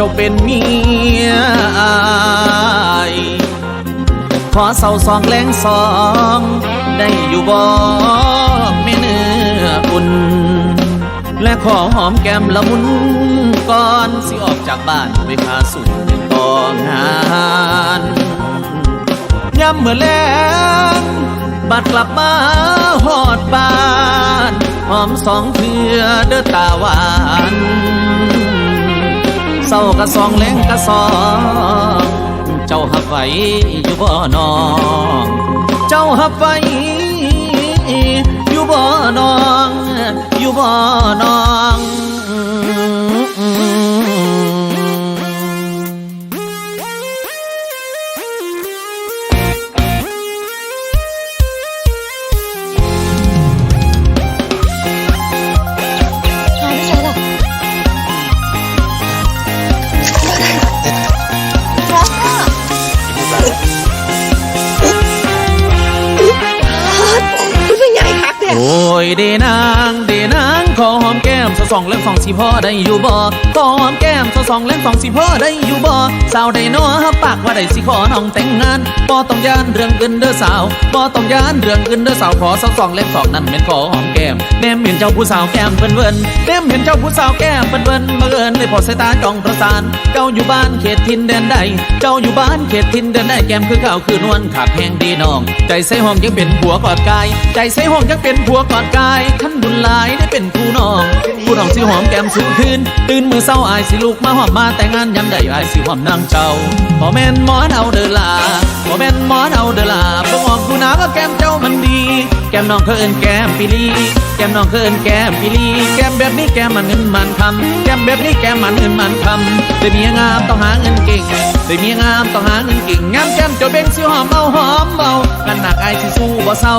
จ้าเป็นเมียอายขอเศร้าสองแรงสอง ได้อยู่บ่แม่เนื้ออุ่น และขอหอมแก้มละมุนก่อนสิออกจากบ้านไปพาสู่เป็นต่องานย่ำเมื่อแลงบัดกลับมาหอดบ้าน หอมสองเพื่อเด้อตาวา เจ้ากะซองแรงกะซองเจ้าหับไว้อยู่บ่นองเจ้าหับไว้อยู่บ่นองอยู่บ่นอง โอ้ยเดนางเดนาง ขอหอมแก้มสะสองเล่มสองสีพ่อได้อยู่บ่ขอหอมแก้มสะสองเล่มสองสีพ่อได้อยู่บ่สาวได้น้อปากว่าได้สิขอน้องแต่งงานบ่ต้องยานเรื่องเงินเด้อสาวบ่ต้องยานเรื่องเงินเด้อสาวขอสะสองเล่มสองนั่นเป็นขอหอมแก้มแนมเห็นเจ้าผู้สาวแก้มเปิ้นเวินแนมเห็นเจ้าผู้สาวแก้มเปิ้นเวินบังเอิญได้พอสายตาจ้องประสานเจ้าอยู่บ้านเขตทินแดนใดเจ้าอยู่บ้านเขตทินแดนใดแก้มคือข้าวคือนวลขาดแห้งดีน้อง ใจใส่หอมยังเป็นผัวกอดกาย ใจใส่หอมยังเป็นผัวกอดกายขั้นบุญหลายได้เป็นผู้น้องผู้น้องสิหอมแก้มสูงขึ้นตื่นมือเศร้าอายสิลูกมาหอมมาแต่งงานยำได้อายสิหอมนางเจ้าพอแม่นหมอนเอาเด้อล่ะบ่แม่นหมอนเอาเด้อล่ะบ่งอมกกูนาว่าแก้มเจ้ามันดี แก้มน้องเคยเอิ้นแก้มปีลี แก้มน้องเคยเอิ้นแก้มปีลี แก้มแบบนี้แก้มมันเงินมันคำแก้มแบบนี้แก้มมันเงินมันคำได้เมียงามต้องหาเงินเก่งได้เมียงามต้องหาเงินเก่งงามแก้มเจ้าเบ่งสิหอมเอาหอมเอากันหนักไอายสิสู้บ่เศร้า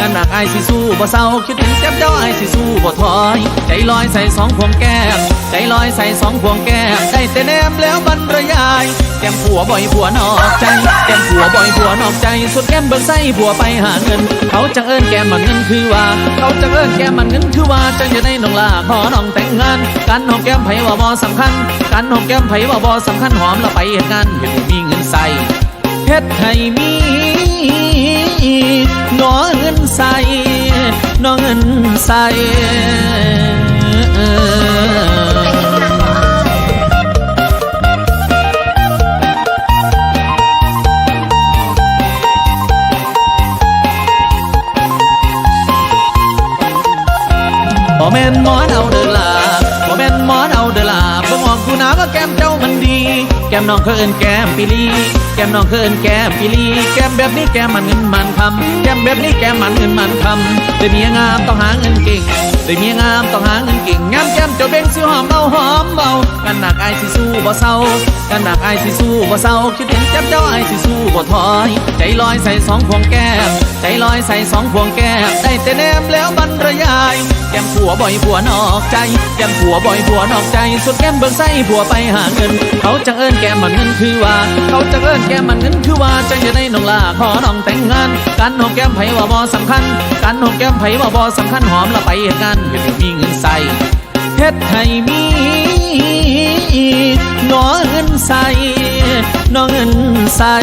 กันหนักไอายสิสู้บ่เศร้าคิดถึงแก้มเจ้าไอายสิสู้บ่ถอย ใจลอยใส่สองพวงแก้มใจลอยใส่สองพวงแก้มได้แต่แนมแล้วบรรยายแก้มผัวบ่อยผัวนอกใจแก้มผัวบ่อยผัวนอกใจสุดแก้มเบิกไส้ผัวไปหาเงิน เขาจังเอิ้นแก้มมันเงินคือว่า เขาจังเอิ้นแก้มมันเงินคือว่าจังจะได้น้องลาขอน้องแต่งงาน การหอมแก้มไผ่ว่าบ่สำคัญ การหอมแก้มไผ่ว่าบ่สำคัญหอมละไปเฮ็ดงานเห็ดมีเงินใส่เฮ็ดให้มีหนอเงินใส่หนอเงินใส่ บ่แม่นหมอนเอาเด้อล่ะบ่แม่นหมอนเอาเด้อล่ะบ่มองกูนาว่าแก้มเจ้ามันดี แก้มน้องเคยเอิ้นแก้มปีลีแก้มน้องเคยเอิ้นแก้มปีลีแก้มแบบนี้แก้มมันเงินมันคำแก้มแบบนี้แก้มมันเงินมันคำได้เมียงามต้องหาเงินเก่งได้เมียงามต้องหาเงินเก่งงามแก้มเจ้าเบ่งสิหอมเอาหอมเบากันหนักไอายสิสู้บ่เศร้ากันหนักไอายสิสู้บ่เศร้าคิดถึงแก้มเจ้าไอายสิสู้บ่ถอย ใจลอยใส่สองพวงแก้มใจลอยใส่สองพวงแก้มได้แต่แนมแล้วบรรยายแก้มผัวบ่อยผัวนอกใจแก้มผัวบ่อยผัวนอกใจ สุดแก้มเบิกไส้ผัวไปหาเงิน เขาจังเอิ้นแก้มมันเงินคือว่า เขาจะเอิ้นแก้มมันเงินคือว่าจังจะได้น้องลาขอน้องแต่งงาน การหอมแก้มไผว่าบ่สำคัญ การหอมแก้มไผว่าบ่สำคัญหอมละไปเหตุกานเฮ็ดให้มีเงินใส่เฮ็ดให้มีน้อเงินใส่น้อเงินใส่